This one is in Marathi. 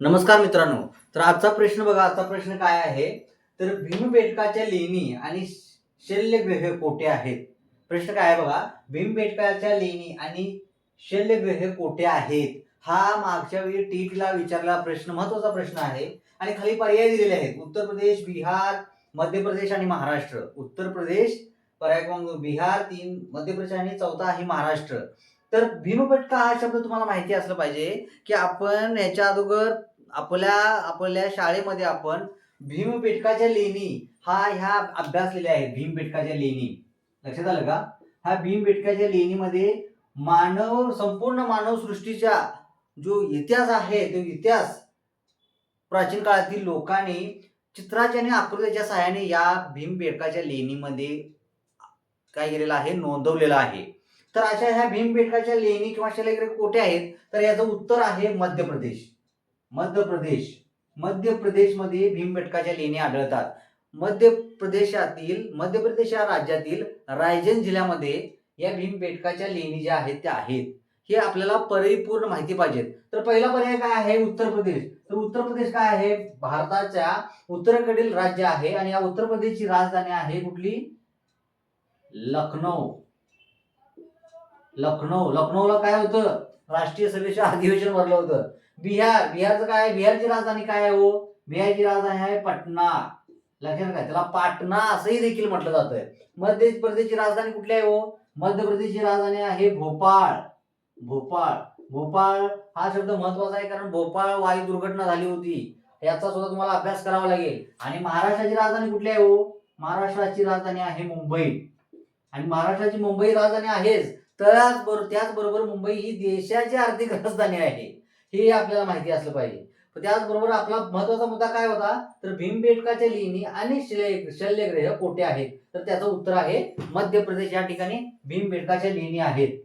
नमस्कार मित्रांनो. तर आजचा प्रश्न बघा आजचा प्रश्न काय आहे? तर भीमबेटकाच्या लेणी आणि शल्यग्रह कोठे आहेत? प्रश्न काय आहे बघा भीमबेटकाच्या लेणी आणि शल्यग्रह कोठे आहेत? हा मागच्या वेळी टीटला विचारला प्रश्न महत्त्वाचा प्रश्न आहे. आणि खाली पर्याय दिलेले आहेत. उत्तर प्रदेश बिहार मध्य प्रदेश आणि महाराष्ट्र. उत्तर प्रदेश पर्याय क्रमांक बिहार तीन मध्य प्रदेश आणि चौथा आहे महाराष्ट्र. तर भीमबेटका हा शब्द तुम्हाला माहिती असलं पाहिजे की आपण याच्या अगोदर आपल्या आपल्या शाळेमध्ये आपण भीमपेटकाच्या लेणी हा ह्या अभ्यासलेल्या आहेत भीमपेटकाच्या लेणी. लक्षात आलं का? ह्या भीमबेटकाच्या लेणीमध्ये मानव संपूर्ण मानव सृष्टीचा जो इतिहास आहे तो इतिहास प्राचीन काळातील लोकांनी चित्राच्या आणि आकृतीच्या सहाय्याने या भीमपेटकाच्या लेणीमध्ये काय केलेलं आहे नोंदवलेलं आहे. तर अशा ह्या भीमबेटकाच्या लेणी किंवा शिलालेख कोठे आहेत? तर याचं उत्तर आहे मध्य प्रदेश. मध्य प्रदेश. मध्य प्रदेशमध्ये भीमबेटकाच्या लेणी आढळतात. मध्य प्रदेशातील मध्य प्रदेश या राज्यातील रायजन जिल्ह्यामध्ये या भीमबेटकाच्या लेणी ज्या आहेत त्या आहेत. हे आपल्याला परिपूर्ण माहिती पाहिजेत तर पहिला पर्याय काय आहे? उत्तर प्रदेश. तर उत्तर प्रदेश काय आहे? भारताच्या उत्तरेकडील राज्य आहे आणि या उत्तर प्रदेशची राजधानी आहे कुठली? लखनौ. लखनौ लखनौला काय होतं? राष्ट्रीय सभेचं अधिवेशन भरलं होतं. बिहार बिहारचं काय बिहारची राजधानी काय आहे हो? बिहारची राजधानी आहे पटना. लक्षात काय त्याला पाटणा असंही देखील म्हटलं जातंय. मध्य प्रदेशची राजधानी कुठली आहे हो? मध्य प्रदेशची राजधानी आहे भोपाळ. भोपाळ. भोपाळ हा शब्द महत्त्वाचा आहे कारण भोपाळ वायू दुर्घटना झाली होती. याचा सुद्धा तुम्हाला अभ्यास करावा लागेल. आणि महाराष्ट्राची राजधानी कुठली आहे हो? महाराष्ट्राची राजधानी आहे मुंबई. आणि महाराष्ट्राची मुंबई राजधानी आहेच. त्याचबरोबर त्याचबरोबर मुंबई ही देशाची आर्थिक राजधानी आहे. हे आपल्याला माहिती असलं पाहिजे. त्याचबरोबर आपला महत्त्वाचा मुद्दा काय होता? तर भीमबेटकाच्या लेणी आणि शल्य शल्यग्रह कोठे आहेत? तर त्याचं उत्तर आहे मध्य प्रदेश. या ठिकाणी भीमबेटकाच्या लेणी आहेत.